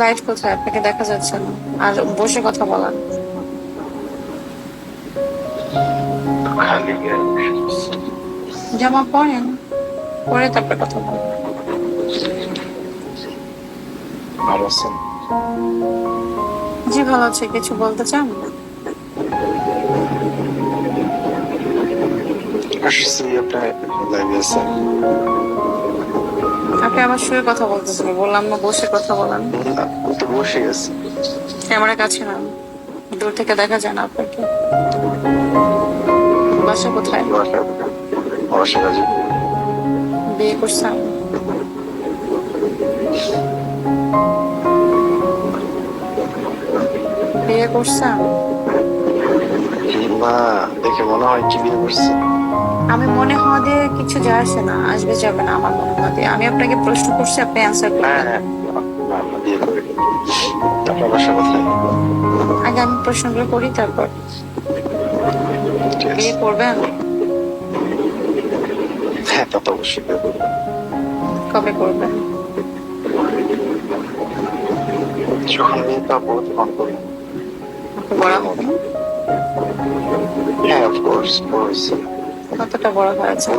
Light কোথায়? আপনাকে দেখা যাচ্ছে না। আর বসে কথা গায়ে জামা পরেন। পরে তারপরে কথা বলেন জি ভালো আছে। কিছু বলতে চান? আসছি আপনার লাইভে আছেন আপনি আমার শুয়ে কথা বলতেছেন বললাম না বসে কথা বলেন তো বসে আছি ক্যামেরা কাছে না দূর থেকে দেখা যায় না আপনাকে। বাসা কোথায়? বাসা কাজে বিয়ে করছেন বিয়ে করছেন না দেখে মনে হয় কি বিয়ে করছে। আমি মনে হওয়া দিয়ে কিছু যায় আসে না আসবে যাবে না আমার মনে দিয়ে আমি আপনাকে প্রশ্ন করছি আপনি অ্যান্সার হ্যাঁ করবেন হ্যাঁ করে। আগে আমি প্রশ্নগুলো করি তারপর। বিয়ে করবেন হ্যাঁ তা তো অবশ্যই কবে করবেন যখন বিয়ে পাবো তখন করব আপনি বড় হবেন হ্যাঁ অফকোর্স কতটা বড় হয়েছে?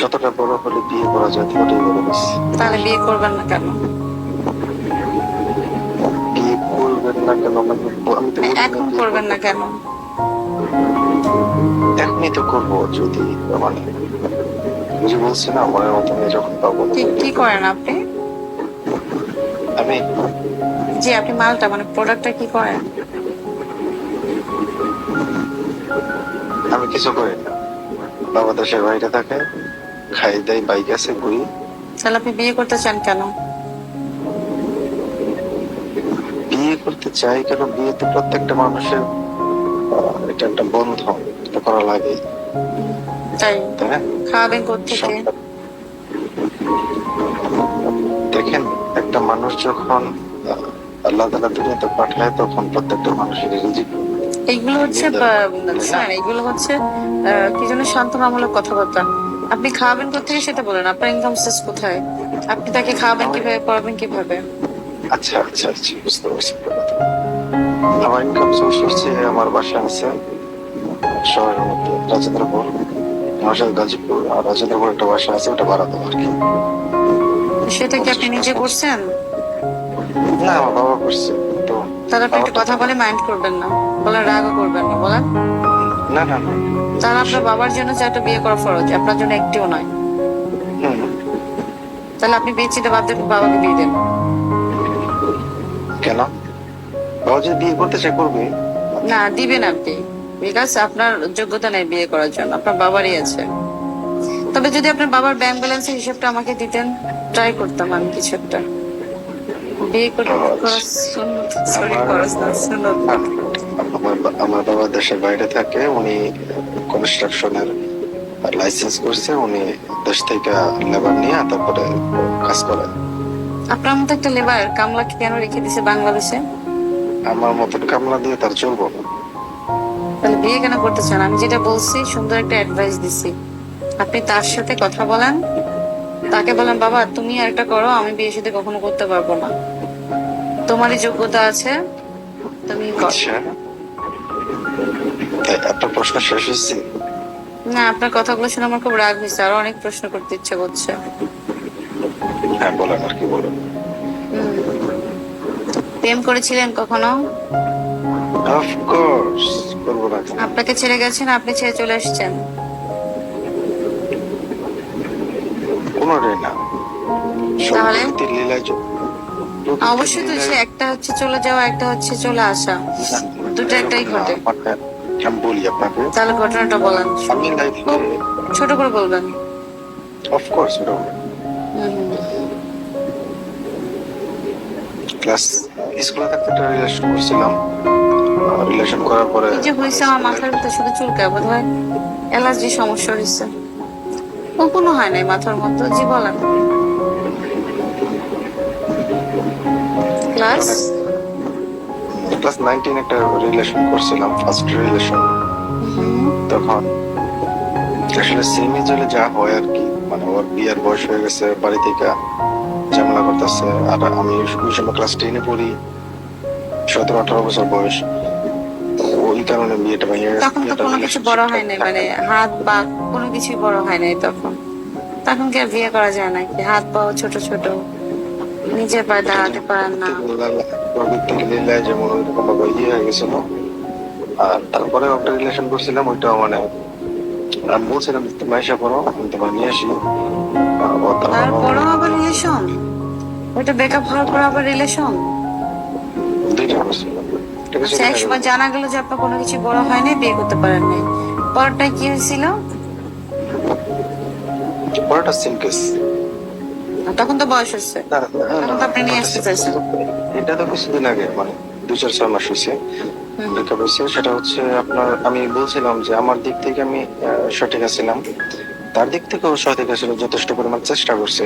যতটা বড় হলে বিয়ে করা যায় ততটাই বড় বলছি তাহলে বিয়ে করবেন না কেন? বিয়ে করবেন না কেন? এখন করবেন না কেন? এখনই তো করব যদি মানে বুঝে বলছি না মনের মতো মেয়ে যখন পাবো কি কি করেন আপনি? আমি জি আপনি মালটা মানে প্রোডাক্টটা কি করেন? আমি কিছু করি না। বাবা দেশের বাইরে থাকে খাই দেয় বাইক আছে ঘুরি। তাহলে আপনি বিয়ে করতে চান কেন? বিয়ে করতে চাই কেন? বিয়ে তো প্রত্যেকটা মানুষের এটা একটা বন্ধন এটা করা লাগে। তাই? তাই খাওয়াবেন কোথেকে দেখেন একটা মানুষ যখন আল্লাহ তালা দুনিয়াতে পাঠায় তখন প্রত্যেকটা মানুষের রিজিক। এইগুলো হচ্ছে শোনেন, এইগুলো হচ্ছে কি যেন সান্ত্বনামূলক কথাবার্তা। আপনি খাওয়াবেন কোথেকে সেটা বলেন আপনার ইনকাম সোর্স কোথায়? আপনি তাকে খাওয়াবেন কীভাবে পড়াবেন কীভাবে? আচ্ছা আচ্ছা আচ্ছা বুঝতে পারছি। আমার ইনকাম সোর্স হচ্ছে আমার বাসা আছে শহরের মধ্যে রাজেন্দ্রপুর আমার সাথে গাজীপুর আর রাজেন্দ্রপুর একটা বাসা আছে ওটা ভাড়া দেবো আর কি। সেটা কি আপনি নিজে করছেন? না আমার বাবা করছে। তাহলে আপনি একটা কথা বলে মাইন্ড করবেন না। বলেন রাগও করবেন না বলেন। না না তাহলে আপনার বাবার জন্য যে একটা বিয়ে করা ফরজ আপনার জন্য একটিও নয়। তাহলে আপনি বিয়ে চিন্তা বাদ দিয়ে বাবাকে বিয়ে দেন। কেন? বাবা যদি বিয়ে করতে চাই করবে। না দিবেন আপনি। বিকজ আপনার যোগ্যতা নেই বিয়ে করার জন্য আপনার বাবারই আছে। তবে যদি আপনার বাবার ব্যাংক ব্যালেন্সের হিসাবটা আমাকে দিতেন ট্রাই করতাম আমি কিছু একটা। আমার বাবা দেশের বাইরে থাকে উনি কনস্ট্রাকশনের লাইসেন্স করছে উনি দেশ থেকে লেবার নিয়ে তারপরে কাজ করে। আপনার মতো একটা লেবার কামলা কেন রেখে দিছে বাংলাদেশে? আমার মতন কামলা দিয়ে তার চলবো না। তাহলে বিয়ে কেন করতে চান? আমি যেটা বলছি সুন্দর একটা অ্যাডভাইস দিছি। আপনি তার সাথে কথা বলেন তাকে বলেন বাবা তুমি একটা করো আমি বিয়ে সাথে কখনো করতে পারব না। তোমারই যোগ্যতা আছে তুমি আচ্ছা। আপনার প্রশ্ন শেষ হয়েছে। না আপনার কথাগুলো শুনে আমার খুব রাগ হয়েছে আরও অনেক প্রশ্ন করতে ইচ্ছে করছে। হ্যাঁ বলেন আর কি বলেন। প্রেম করেছিলেন কখনো? করব না আপনাকে ছেড়ে গেছেন আপনি ছেড়ে চলে এসেছেন। না। লীলায় অবশ্যই তো সে একটা হচ্ছে চলে যাওয়া একটা হচ্ছে চলে আসা। দুটো একটাই ঘটে। আমি বলি আপনাকে। তাহলে ঘটনাটা বলেন। আমি লাইফে ছোট করে বলবেন। অফকোর্স। ক্লাস স্কুলে থাকতে একটা রিলেশন করছিলাম। রিলেশন করার পরে যে হয়েছে আমার মাথার ভিতরে শুধু চুলকায় বোধ হয় অ্যালার্জি সমস্যা হয়েছে। কোনো হয় নাই মাথার মতো জি, বলেন। ক্লাস? ক্লাস নাইনটিন একটা রিলেশন করছিলাম ফার্স্ট রিলেশন তখন আসলে সেমি জলে যা হয় আর কি মানে ওর বিয়ের বয়স হয়ে গেছে, বাড়ি থেকে ঝামেলা করতেছে। আর আমি ওই সময় ক্লাস টেনে পড়ি, সতেরো আঠারো বছর বয়স। তখন তো কোনো কিছু বড় হয় নাই মানে হাত বা কোনো কিছুই বড় হয় নাই তখন। তখন কি আর বিয়ে করা যায় নাকি? হাত পাও ছোট ছোট। নিজের পায়ে দাঁড়াতে পারেন না। যেমন ওইরকম ভাবে ইয়ে হয়ে গেছিল। আর তারপরে একটা রিলেশন করছিলাম ওইটাও মানে আমি বলছিলাম যে তুমি এসে পড়ো আমি তোমার নিয়ে আসি। তারপরও আবার রিলেশন ওইটা ব্রেকআপ হওয়ার পর আবার রিলেশন দুইটা করছিলাম। আচ্ছা এক সময় জানা গেল যে আপনার কোনো কিছু বড় হয় নাই বিয়ে করতে পারেন নাই। পরটা কি হয়েছিল? সেম কেস তখন তো বয়স হচ্ছে তখন তো আপনি নিয়ে আসতে চাইছেন। এটা তো কিছুদিন আগে মানে দুই চার ছয় মাস হয়েছে। ব্রেকআপ হয়েছে সেটা হচ্ছে আপনার আমি বলছিলাম যে আমার দিক থেকে আমি সঠিক আছিলাম তার দিক থেকেও সঠিক আছিল যথেষ্ট পরিমাণ চেষ্টা করছে।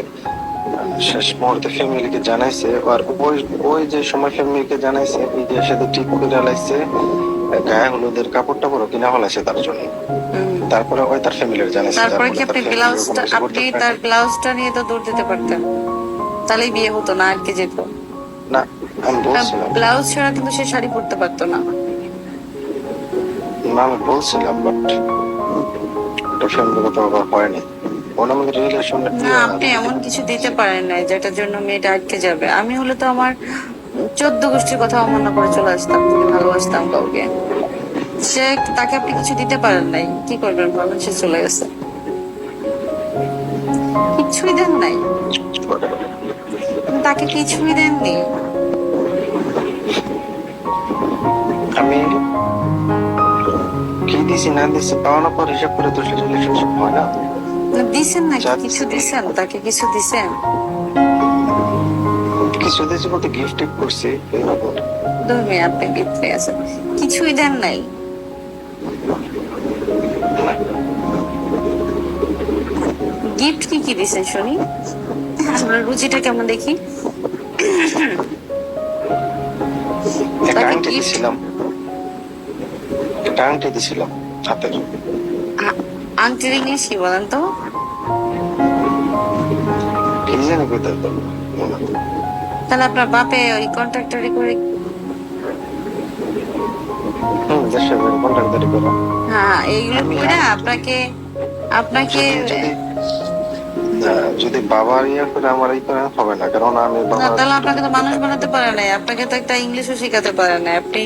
শেষ মুহূর্তে ফ্যামিলিকে জানাইছে আর ওই ওই যে সময় ফ্যামিলিকে জানাইছে নিজের সাথে ঠিক করে লাইছে গায়ে হলুদের কাপড় টাপড়ও কিনা হলাইছে তার জন্য। তারপরে ওই তার ফ্যামিলির জানাইছে তারপরে কি আপনি ব্লাউজটা আপনি তার ব্লাউজটা নিয়ে তো দৌড় দিতে পারতেন। তাহলেই বিয়ে হতো না আর কি যেত। না আমি বলছিলাম। ব্লাউজ ছাড়া কিন্তু সে শাড়ি পরতে পারতো না। না আমি বলছিলাম বাট ওটা ফ্যামিলিগত আবার হয়নি। না আপনি এমন কিছু দিতে পারেন না যেটার জন্য মেয়েটা আটকে যাবে। আমি হলে তো আমার চোদ্দ গোষ্ঠীর কথা অমান্য করে চলে আসতাম ভালোবাসতাম কাউকে। সে তাকে আপনি কিছু দিতে পারেন নাই। কি করবেন বলেন? সে চলে গেছে। কিছুই দেন নাই। তাকে কিছুই দেননি। আমি কি দিছি না দিছি পাওয়ানোর পর হিসাব করে তো রিলেশনশিপ হয় না না, দিছেন নাকি? কিছু দিছেন? তাকে কিছু দিছেন? কিছু দিয়েছি বলতে গিফট করছি ধর্মে আপনি গিফট আছেন কিছুই দেন নাই? গিফট কি কি দিছেন শুনি? আপনার রুচিটা কেমন দেখি? দিছিলাম। একটা আংটি দিছিলাম হাতের। আংটির ইংলিশ কি বলেন তো। তাহলে আপনার বাপে ওই কন্ট্রাক্টরি করে হ্যাঁ এইগুলো করে আপনাকে আপনাকে যদি বাবার ইয়ে করে আমার এই করে হবে না। কারণ আমি তাহলে আপনাকে তো মানুষ বানাতে পারে নাই। আপনাকে তো একটা ইংলিশও শেখাতে পারে না আপনি